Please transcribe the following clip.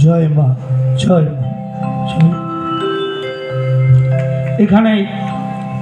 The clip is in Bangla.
জয় মা জয় মা এখানেই